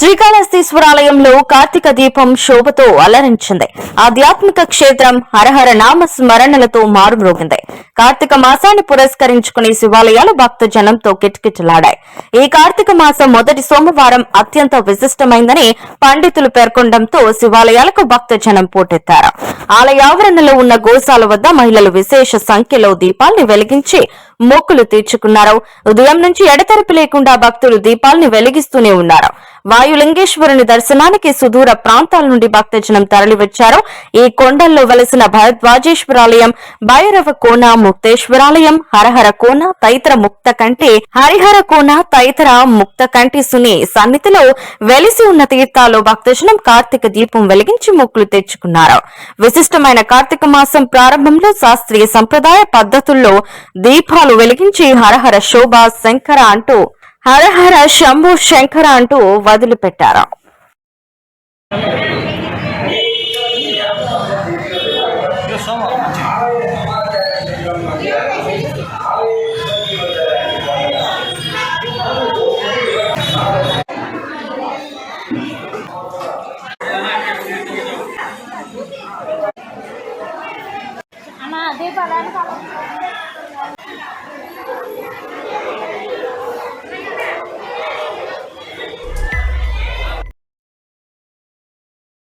శ్రీకాళహస్తీశ్వరాలయంలో కార్తీక దీపం శోభతో అలరించింది. ఆధ్యాత్మిక క్షేత్రం హరహర నామ స్మరణలతో మారుమ్రోగింది. కార్తీక మాసాన్ని పురస్కరించుకుని శివాలయాలు భక్త జనంతో కిటకిటలాడాయి. ఈ కార్తీక మాసం మొదటి సోమవారం అత్యంత విశిష్టమైందని పండితులు పేర్కొనడంతో శివాలయాలకు భక్త జనం పోటెత్తారు. ఆలయ ఆవరణలో ఉన్న గోశాల వద్ద మహిళలు విశేష సంఖ్యలో దీపాల్ని వెలిగించి మొక్కులు తీర్చుకున్నారు. ఉదయం నుంచి ఎడతెరపి లేకుండా భక్తులు దీపాలను వెలిగిస్తూనే ఉన్నారు. వాయులింగేశ్వరుని దర్శనానికి సుదూర ప్రాంతాల నుండి భక్తజనం తరలివచ్చారు. ఈ కొండల్లో వెలసిన భరద్వాజేశ్వరాలయం భైరవ కోన ముక్తేశ్వరాలయం హరహర కోన తైతర ముక్త కంటి హరిహర కోన తైతర ముక్త కంటి సుని సన్నిధిలో వెలిసి ఉన్న తీర్థాల్లో భక్తజనం కార్తీక దీపం వెలిగించి మొక్కులు తెచ్చుకున్నారు. విశిష్టమైన కార్తీక మాసం ప్రారంభంలో శాస్త్రీయ సంప్రదాయ పద్ధతుల్లో దీపాలు దీపాలు వెలిగించి హరహర శోభ శంకర అంటూ హరహర శంభు శంకర అంటూ వదిలిపెట్టారు. దీపాలు